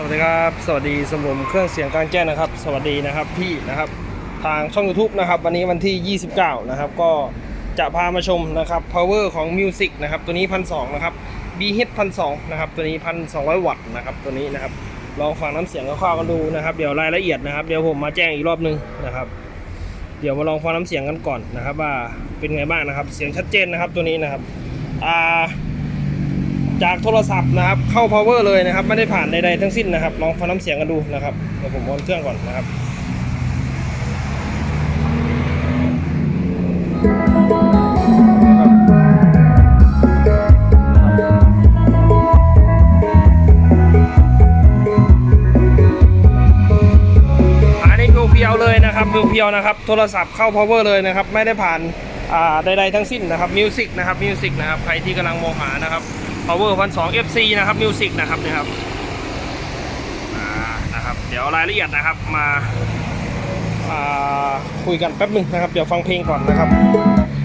สวัสดีครับ สวัสดีสมรมเครื่องเสียงกลางแจ้งนะครับ สวัสดีนะครับพี่นะครับทางช่อง YouTube นะครับวันนี้วันที่ 29 นะครับ ก็จะพามาชมนะครับ power ของ Music นะครับ ตัวนี้พันสนะครับ B hit พันสนะครับ ตัวนี้พันสวัตต์นะครับ ตัวนี้นะครับ ลองฟังน้ำเสียงคร่าวๆกันดูนะครับ เดี๋ยวรายละเอียดนะครับ เดี๋ยวผมมาแจ้งอีกรอบนึงนะครับ เดี๋ยวมาลองฟังน้ำเสียงกันก่อนนะครับ ว่าเป็นไงบ้างนะครับ เสียงชัดเจนนะครับตัวนี้นะครับ อ่า จากโทรศัพท์นะครับเข้า power เลยนะครับ ไม่ได้ผ่านใดๆทั้งสิ้นนะครับลองฟังน้ำเสียงกันดูนะครับเดี๋ยวผมวอนเครื่องก่อนนะครับอันนี้เพียวเลยนะครับเพียวๆนะครับ โทรศัพท์เข้า power เลยนะครับ ไม่ได้ผ่านอ่าใดๆทั้งสิ้นนะครับมิวสิกนะครับมิวสิกนะครับ ใครที่กำลังมองหานะครับ power พันสอง FC นะครับมิวสิกนะครับนี่ครับนะครับ เดี๋ยวรายละเอียดนะครับมาาคุยกันแป๊บหนึ่งนะครับ เดี๋ยวฟังเพลงก่อนนะครับ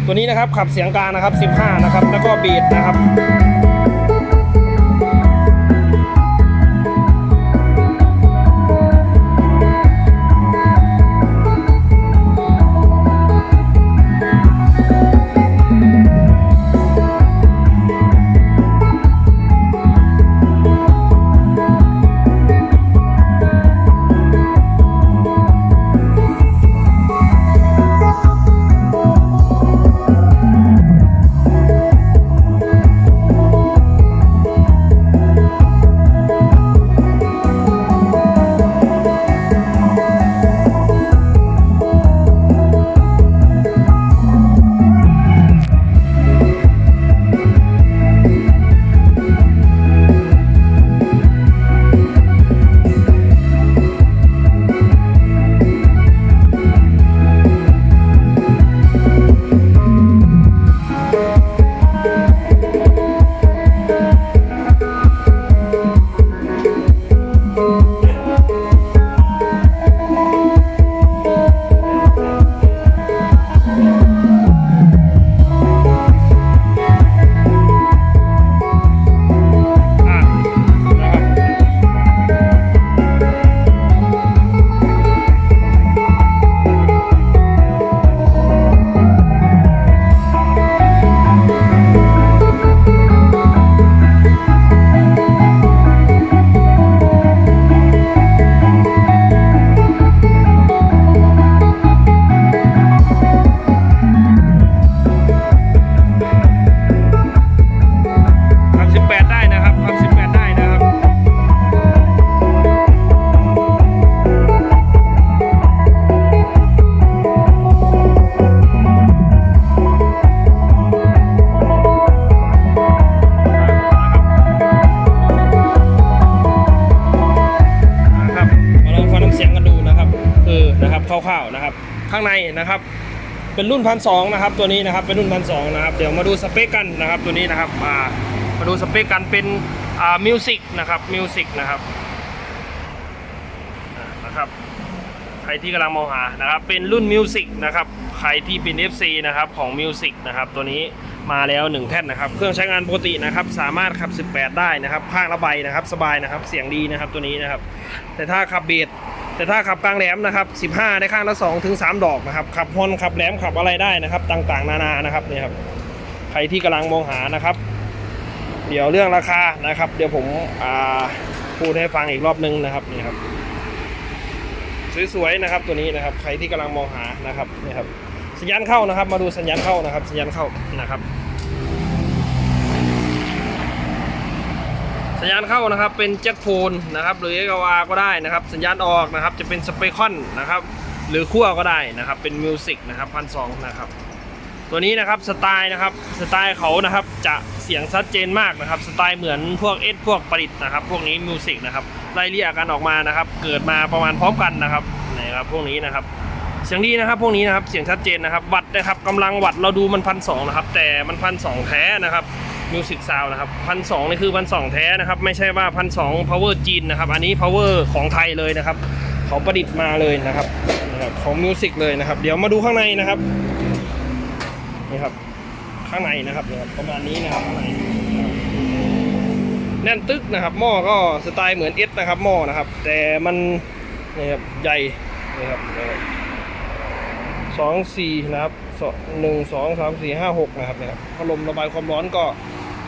ตัวนี้นะครับขับเสียงกลางนะครับ 15 นะครับ แล้วก็บีดนะครับ ข้างในนะครับ เป็นรุ่นพันสนะครับตัวนี้นะครับเป็นรุ่นพันสนะครับเดี๋ยวมาดูสเปคกันนะครับตัวนี้นะครับมามาดูสเปคกันเป็นอ่ามิวสิกนะครับมิวสิกนะครับนะครับใครที่กำลังมองหานะครับเป็นรุ่นมิวสิกนะครับใครที่เป็น FC นะครับของมิวสิกนะครับตัวนี้มาแล้ว 1 แท่นนะครับ เครื่องใช้งานปกตินะครับ สามารถขับ 18 ได้นะครับ ข้างละใบนะครับ สบายนะครับ เสียงดีนะครับตัวนี้นะครับ แต่ถ้าขับเบส แต่ถ้าขับกลางแหลมนะครับ 15ได้ข้างละ2ถึง3ดอกนะครับ ขับฮอนขับแหลมขับอะไรได้นะครับ ต่างๆ นานานะครับนี่ครับใครที่กำลังมองหานะครับ เดี๋ยวเรื่องราคานะครับ เดี๋ยวผมอ่าพูดให้ฟังอีกรอบนึงนะครับนี่ครับ สวยๆนะครับตัวนี้นะครับ ใครที่กำลังมองหานะครับนี่ครับสัญญาณเข้านะครับ มาดูสัญญาณเข้านะครับ สัญญาณเข้านะครับ สัญญาณเข้านะครับเป็นแจ็คโฟนนะครับหรือเอกวาก็ได้นะครับ สัญญาณออกนะครับจะเป็นสเปคอนนะครับหรือขั้วก็ได้นะครับเป็นมิวสิกนะครับพันสองนะครับตัวนี้นะครับสไตล์นะครับสไตล์เขานะครับจะเสียงชัดเจนมากนะครับสไตล์เหมือนพวกเอสพวกประดิษฐ์นะครับ พวกนี้มิวสิกนะครับไล่เรียกกันออกมานะครับ เกิดมาประมาณพร้อมกันนะครับนะครับพวกนี้นะครับเสียงดีนะครับพวกนี้นะครับเสียงชัดเจนนะครับวัดนะครับกำลังวัดเราดูมันพันสองนะครับแต่มันพันสองแท้นะครับ มิวสิกซาวนะครับพันสองนี่คือพันสองแท้นะครับ ไม่ใช่ว่าพันสอง power จีนนะครับ อันนี้ power ของไทยเลยนะครับ เขาประดิษฐ์มาเลยนะครับนะครับของมิวสิกเลยนะครับ เดี๋ยวมาดูข้างในนะครับนี่ครับ ข้างในนะครับเนี่ยครับประมาณนี้นะครับข้างในแน่นตึกนะครับหม้อก็สไตล์เหมือนเอสนะครับหม้อนะครับ แต่มันนี่ครับใหญ่นี่ครับนะครับสองสี่นะครับสองหนึ่งสองสามสี่ห้าหกนะครับเนี่ยครับพัดลมระบายความร้อนก็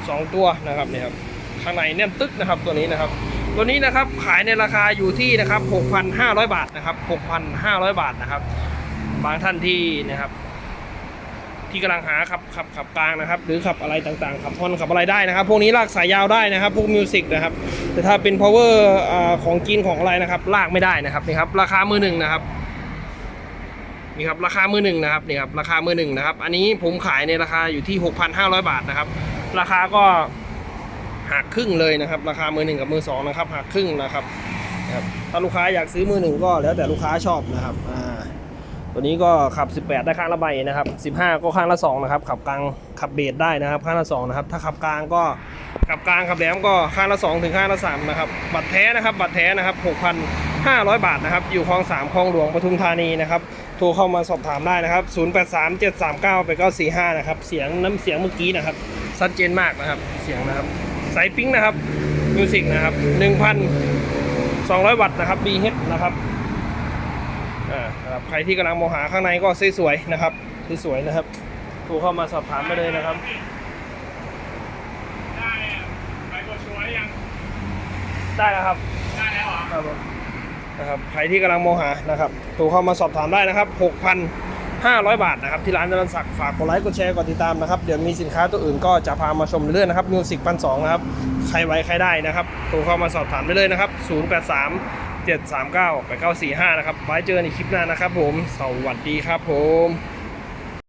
สองตัวนะครับเนี่ยครับข้างในแน่นตึกนะครับตัวนี้นะครับ ตัวนี้นะครับขายในราคาอยู่ที่นะครับ 6,500 บาทนะครับ 6,500 บาทนะครับ บางท่านที่นะครับ ที่กำลังหาขับขับขับกลางนะครับ หรือขับอะไรต่างๆขับทอนขับอะไรได้นะครับ พวกนี้ลากสายยาวได้นะครับ พวกมิวสิกนะครับ แต่ถ้าเป็น power อของกินของอะไรนะครับ ลากไม่ได้นะครับนี่ครับ ราคามือหนึ่งนะครับนี่ครับราคามือหนึ่งนะครับนี่ครับราคามือหนึ่งนะครับ อันนี้ผมขายในราคาอยู่ที่ 6,500 บาทนะครับ ราคาก็หักครึ่งเลยนะครับ ราคามือหนึ่งกับมือสองนะครับหักครึ่งนะครับครับถ้าลูกค้าอยากซื้อมือหนึ่งก็แล้วแต่ลูกค้าชอบนะครับอ่าตัวนี้ก็ขับ 18 ได้ข้างละใบนะครับ 15 ก็ข้างละ2นะครับขับกลางขับเบสได้นะครับ ข้างละ2นะครับถ้าขับกลางก็ขับกลางขับแหลมก็ข้างละ2ถึงข้างละ3นะครับบัตรแท้นะครับบัตรแท้นะครับ6,500 บาทนะครับอยู่คลอง 3คลองหลวงปทุมธานีนะครับโทรเข้ามาสอบถามได้นะครับ 083 739 8945 นะครับเสียงน้ำเสียงเมื่อกี้นะครับ ชัดเจนมากนะครับ เสียงนะครับสายปิ๊งนะครับมิวสิกนะครับ 1,200 วัตต์นะครับ BH นะครับอ่านะครับใครที่กำลังมองหาข้างในก็สวยๆนะครับสวยๆนะครับโทรเข้ามาสอบถามได้เลยนะครับได้อะไปกดชัวร์หรือยังได้แล้วครับได้แล้วเหรอครับผมนะครับใครที่กำลังมองหานะครับโทรเข้ามาสอบถามได้นะครับ 500 บาทนะครับที่ร้านจรันศักดิ์ฝากกดไลค์กดแชร์กดติดตามนะครับเดี๋ยวมีสินค้าตัวอื่นก็จะพามาชมเรื่อยนะครับมิวสิกพันสองนะครับใครไว้ใครได้นะครับโทรเข้ามาสอบถามได้เลยนะครับ 083 739 8945 นะครับไว้เจอกันในคลิปหน้านะครับผม สวัสดีครับผม